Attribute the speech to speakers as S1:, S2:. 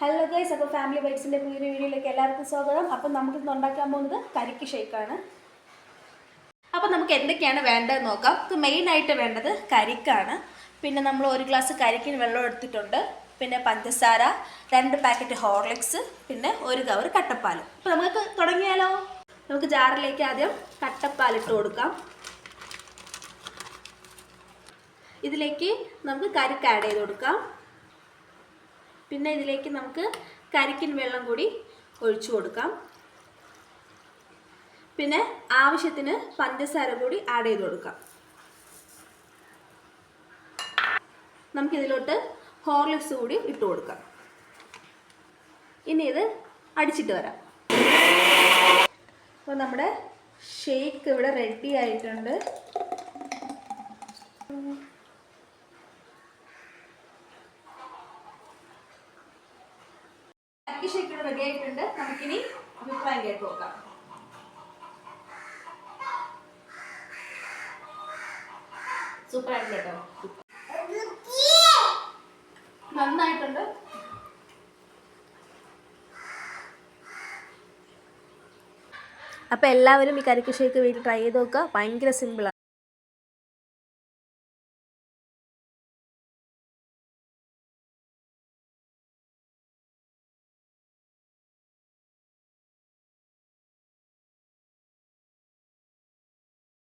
S1: Hello guys അപ്പോൾ family ബൈറ്റ്സിന്റെ പുതിയൊരു വീഡിയോയിലേക്ക് എല്ലാവർക്കും സ്വാഗതം. അപ്പം നമുക്ക് ഇന്ന് ഉണ്ടാക്കാൻ പോകുന്നത് കരിക്ക് ഷേക്കാണ് അപ്പോൾ നമുക്ക് എന്തൊക്കെയാണ് വേണ്ടതെന്ന് നോക്കാം. ഇത് മെയിനായിട്ട് വേണ്ടത് കരിക്കാണ്. പിന്നെ നമ്മൾ ഒരു ഗ്ലാസ് കരിക്കിന് വെള്ളം എടുത്തിട്ടുണ്ട്. പിന്നെ പഞ്ചസാര രണ്ട് പാക്കറ്റ് ഹോർലിക്സ് പിന്നെ ഒരു കവർ കട്ടപ്പാൽ അപ്പോൾ നമുക്ക് തുടങ്ങിയാലോ? നമുക്ക് ജാറിലേക്ക് ആദ്യം കട്ടപ്പാൽ ഇട്ട് കൊടുക്കാം. ഇതിലേക്ക് നമുക്ക് കരിക്ക് ആഡ് ചെയ്ത് കൊടുക്കാം. പിന്നെ ഇതിലേക്ക് നമുക്ക് കരിക്കിൻ വെള്ളം കൂടി ഒഴിച്ചു കൊടുക്കാം. പിന്നെ ആവശ്യത്തിന് പഞ്ചസാര കൂടി ആഡ് ചെയ്ത് കൊടുക്കാം. നമുക്കിതിലോട്ട് ഹോർലിക്സ് കൂടി ഇട്ട് കൊടുക്കാം. ഇനി ഇത് അടിച്ചിട്ട് വരാം. അപ്പോൾ നമ്മുടെ ഷേക്ക് ഇവിടെ റെഡി ആയിട്ടുണ്ട്. അക്കി ഷേക്ക് റെഡി ആയിട്ടുണ്ട്. നമുക്കിനി അഭിപ്രായം കേട്ട് നോക്കാം. സൂപ്പർ ആയിട്ടുണ്ട് കേട്ടോ. നന്നായിട്ടുണ്ട്. അപ്പോൾ എല്ലാവരും ഈ കരിക്ക് ഷേക്ക് വീട്ടിൽ ട്രൈ ചെയ്ത് നോക്കുക. ഭയങ്കര സിമ്പിളാണ്